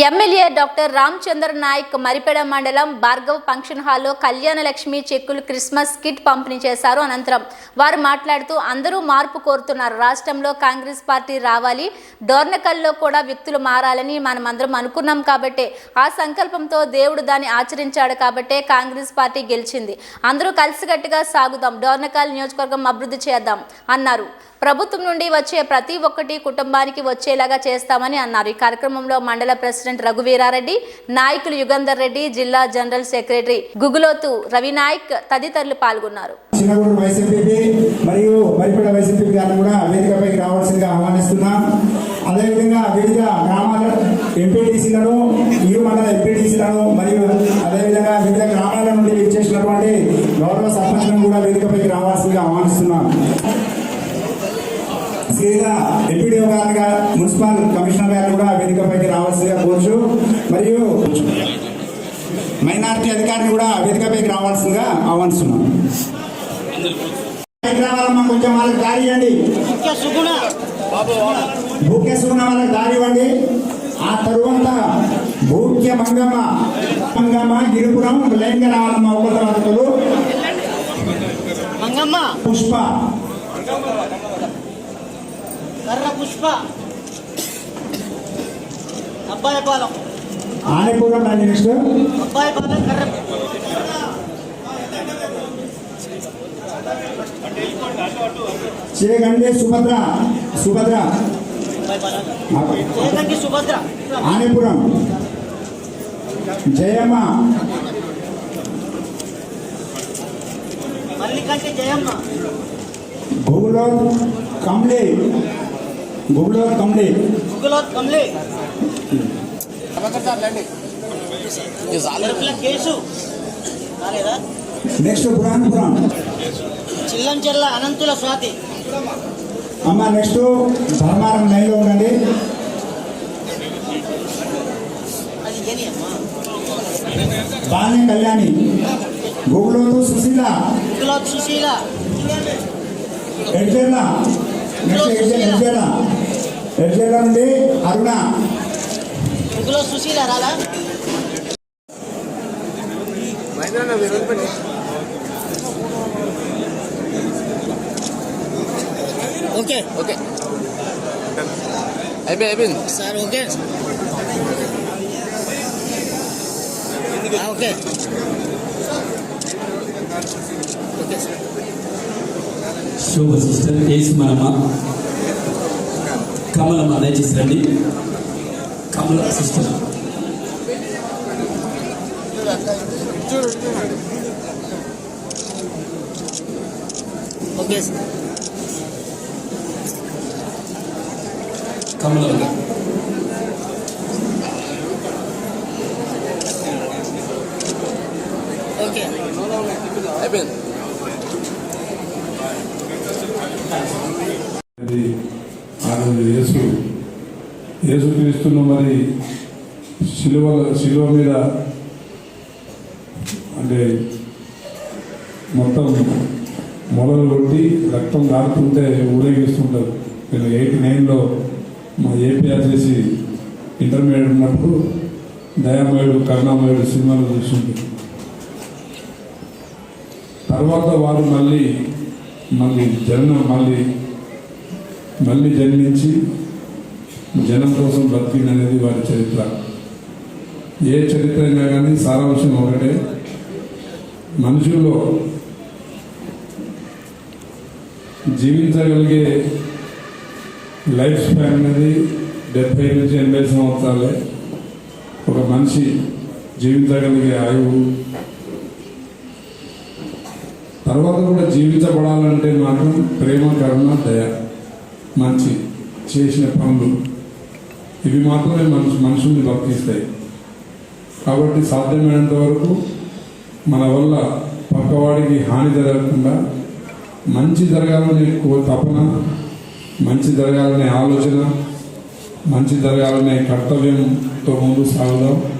MLA doctor Ramachandra Naik Maripeda మండలం Bhargav function హాల్లో కళ్యాణ లక్ష్మి చెక్కులు క్రిస్మస్ కిట్ పంపిణీ చేశారు అనంతరం. వారు మాట్లాడుతూ అందరూ మార్పు కోరుతున్నారు. రాష్ట్రంలో కాంగ్రెస్ పార్టీ రావాలి. డోర్నకల్లో కూడా వ్యక్తులు మారాలని మనమందరం అనుకున్నాం కాబట్టే. ఆ సంకల్పంతో దేవుడు దాన్ని ఆచరించాడు కాబట్టే కాంగ్రెస్ పార్టీ గెలిచింది. అందరూ కలిసికట్టుగా సాగుదాం. డోర్నకల్ నియోజకవర్గం అభివృద్ధి చేద్దాం అన్నారు. ప్రభుత్వం నుండి వచ్చే ప్రతి ఒక్కటి కుటుంబానికి వచ్చేలాగా చేస్తామని అన్నారు. ఈ కార్యక్రమంలో మండల ప్రెసిడెంట్ రఘువీరారెడ్డి నాయకులు యుగంధర్ రెడ్డి జిల్లా జనరల్ సెక్రటరీ గుగులోతు రవినాయక్ తదితరులు పాల్గొన్నారు. మరియు మరిపేట వైసీపీ గారిని కూడా వేదికపైకి రావాల్సిందిగా ఆహ్వానిస్తున్నాం. అదేవిధంగా వివిధ గ్రామాల ఎంపీటీసీలను ఇరు మండల ఎంపీటీసీలను మరియు అదేవిధంగా వివిధ గ్రామాల నుండి గౌరవ సర్పంచ్లను కూడా వేదికపైకి రావాల్సిందిగా ఆహ్వానిస్తున్నాం. శ్రీగా ఎంపీడీఓ గారిగా మున్సిపల్ కమిషనర్ రావాల్సిందిగా కోరుచు. మరియు మైనారిటీ అధికారిని కూడా వేదికపైకి రావాల్సిందిగా ఆహ్వానిస్తున్నాం. రావాలమ్మా కొంచెం వాళ్ళకి దారి ఇవ్వండి. భూక్య సుగుణ వాళ్ళకి దారి ఇవ్వండి. ఆ తరువాత భూక్య మంగమ్మ మంగమ్మ గిరిపురం లైన్గా రావాలమ్మా మంగమ్మ పుష్ప. పుష్ప. అబ్బాయిపాలెం ఆనేపురం రండి నెక్స్ట్? అబ్బాయిపాలెం కర్ర. చేయగండి సుభద్ర సుభద్ర. సుభద్ర. ఆనేపురం. జయమ్మ. గుగులో కమ్లే. గుగులో కమ్లే ముగ్గులోత్ కమ్లే ఎరుపుల కేసు. కాలేదా నెక్స్ట్ పురాణపురం చిల్లంచెల్ల అనంతుల స్వాతి. అమ్మ నెక్స్ట్ ధర్మారం లైన్లో ఉండండి. అది ఏని అమ్మా? బాల్య కళ్యాణి. గుగులోతు సుశీల. ముగ్గులోత్ సుశీల. ఎడ్జెల్ల నెక్స్ట్ ఎడ్జెల్ ఎడ్జెల్ల ఎడ్జెల్ల నుండి అరుణ ముగ్గులోత్ సుశీల రాలా ఓకే ఓకే అయిపోయి అయిపోయింది సార్ ఓకే ఆ, okay okay Shobha sister Yesu మనమ్మ Kamalamma దయచేసి రండి కమల సిస్టర్ కమలమ్మ ఓకే. అయిపోయింది. ఆ రోజు యేసు. యేసుక్రీస్తును మరి శిలువ శిలువ మీద అంటే మొత్తం మొలలు కొట్టి రక్తం కారుతుంటే ఊరేగిస్తుంటారు. నేను ఎయిటీ నైన్లో మా ఏపీఆర్సీసీ ఇంటర్మీడియట్ ఉన్నప్పుడు దయామయుడు కరుణామయుడు సినిమాలు చూస్తుంటారు. తర్వాత వారు మళ్ళీ మళ్ళీ జనం మళ్ళీ మళ్ళీ జన్మించి జనం కోసం బతికింది అనేది వారి చరిత్ర. ఏ చరిత్ర అయినా కానీ సారాంశం ఒకటే. మనుషుల్లో జీవించగలిగే లైఫ్ స్పాన్ అనేది డెబ్బై నుంచి ఎనభై సంవత్సరాలే. ఒక మనిషి జీవించగలిగే ఆయువు తర్వాత కూడా జీవించబడాలంటే మాత్రం ప్రేమ కరుణ దయ మంచి చేసిన పనులు. ఇవి మాత్రమే మనుషు మనుషుల్ని బతికిస్తాయి. కాబట్టి సాధ్యమైనంత వరకు మన వల్ల పక్కవాడికి హాని జరగకుండా మంచి జరగాలనే తపన మంచి జరగాలనే ఆలోచన మంచి జరగాలనే కర్తవ్యంతో ముందు సాగుదాం.